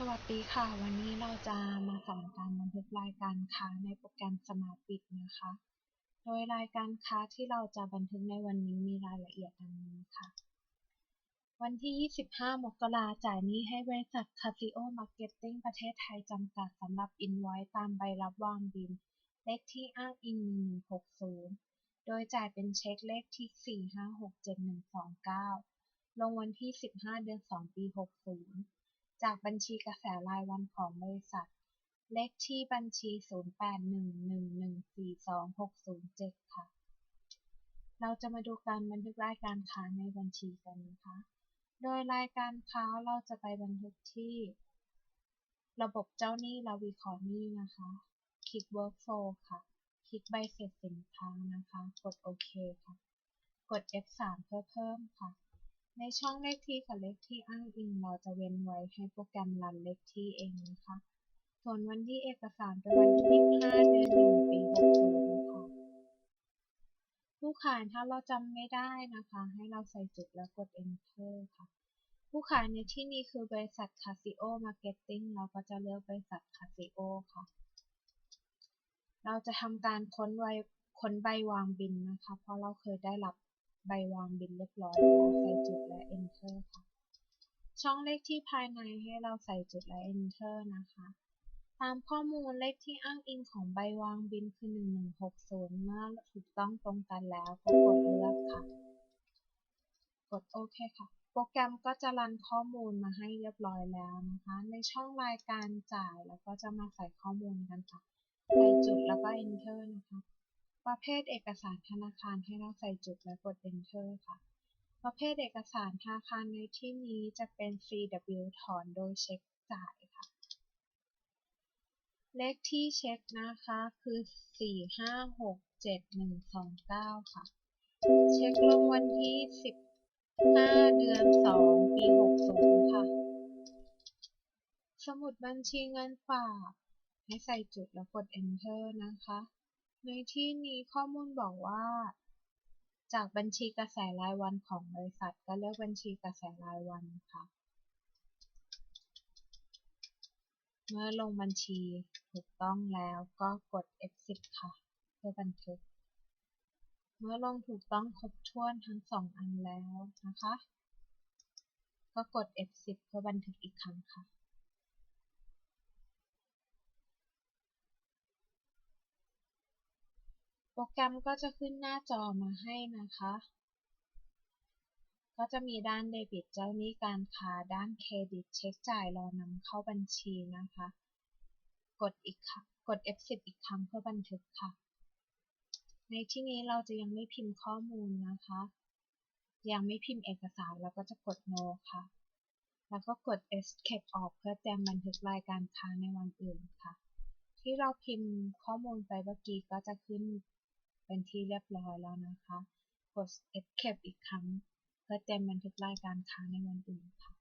สวัสดีค่ะ วันนี้เราจะมาสอนการบันทึกรายการค้าในโปรแกรม SmartBit นะคะ โดยรายการค้าที่เราจะบันทึกในวันนี้มีรายละเอียดดังนี้ค่ะ วันที่ 25 มกราจ่ายหนี้ให้บริษัท Casio Marketing ประเทศไทยจำกัดสำหรับ Invoice ตามใบรับวางบิลเลขที่อ้างอิง 1160 โดยจ่ายเป็นเช็คเลขที่ 4567129 ลงวันที่ 15 เดือน 2 ปี 60 จากบัญชีกระแสรายวันของบริษัท เลขที่บัญชี 0811142607 ค่ะ เราจะมาดูการบันทึกรายการค้าในบัญชีกันนะคะ โดยรายการค้าเราจะไปบันทึกที่ ระบบเจ้าหนี้และวิเคราะห์หนี้นะคะ คลิก Workflow ค่ะ คลิกใบเสร็จสินค้านะคะ กดโอเคค่ะ กด F3 เพื่อเพิ่มค่ะ ในช่องเลขที่กับเลขที่อ้างอิง เราจะเว้นไว้ให้โปรแกรมรันเลขที่เองนะคะ ส่วนวันที่เอกสารเป็นวันที่25เดือน1ปี60ค่ะผู้ขายถ้าเราจำไม่ได้นะคะ ให้เราใส่จุดแล้วกด enter ค่ะ ผู้ขายในที่นี้คือบริษัท Casio Marketing เราก็จะเลือกบริษัท Casio ค่ะ เราจะทำการค้นไวค้นใบวางบินนะคะ เพราะเราเคยได้รับ ใบวางบินเรียบร้อยแล้ว ใส่จุดและ enter ค่ะ ช่องเลขที่ภายในให้เราใส่จุดและ enter นะคะ ตามข้อมูลเลขที่อ้างอิงของใบวางบินคือ 1160 เมื่อถูกต้องตรงกันแล้วก็กดเลือกค่ะ กดโอเคค่ะ โปรแกรมก็จะรันข้อมูลมาให้เรียบร้อยแล้วนะคะ ในช่องรายการจ่ายแล้วก็จะมาใส่ข้อมูลกันค่ะ ใส่จุดแล้วก็ enter นะคะ ประเภทเอกสารธนาคารให้เราใส่จุดและกด enter ค่ะ ประเภทเอกสารธนาคารในที่นี้จะเป็น CW ถอนโดยเช็คจ่ายค่ะ เลขที่เช็คนะคะคือ 4567129 ค่ะ เช็คลงวันที่ 15 เดือน 2 ปี 60 ค่ะ สมุดบัญชีเงินฝากให้ใส่จุดแล้วกด enter นะคะ ในที่นี้ข้อมูลบอกว่า จากบัญชีกระแสรายวันของบริษัทก็เลือกบัญชีกระแสรายวันค่ะ เมื่อลงบัญชีถูกต้องแล้วก็กด F10 ค่ะ เพื่อบันทึก เมื่อลงถูกต้องครบถ้วนทั้งสองอันแล้วนะคะ ก็กด F10 เพื่อบันทึกอีกครั้งค่ะ โปรแกรมก็จะขึ้นหน้าจอมาให้นะคะ ก็จะมีด้านเดบิตเจ้าหนี้การค้า ด้านเครดิตเช็คจ่ายรอนำเข้าบัญชีนะคะ กดอีกครั้งกด F10 อีกครั้งเพื่อบันทึกค่ะ ในที่นี้เราจะยังไม่พิมพ์ข้อมูลนะคะ ยังไม่พิมพ์เอกสารเราก็จะกด no ค่ะ แล้วก็กด escape ออกเพื่อเตรียมบันทึกรายการค้าในวันอื่นค่ะ ที่เราพิมพ์ข้อมูลไปเมื่อกี้ก็จะขึ้น เป็นที่เรียบร้อยแล้วนะคะ กด escape อีกครั้ง เพื่อเตรียมบันทึกรายการค้าในวันอื่นค่ะ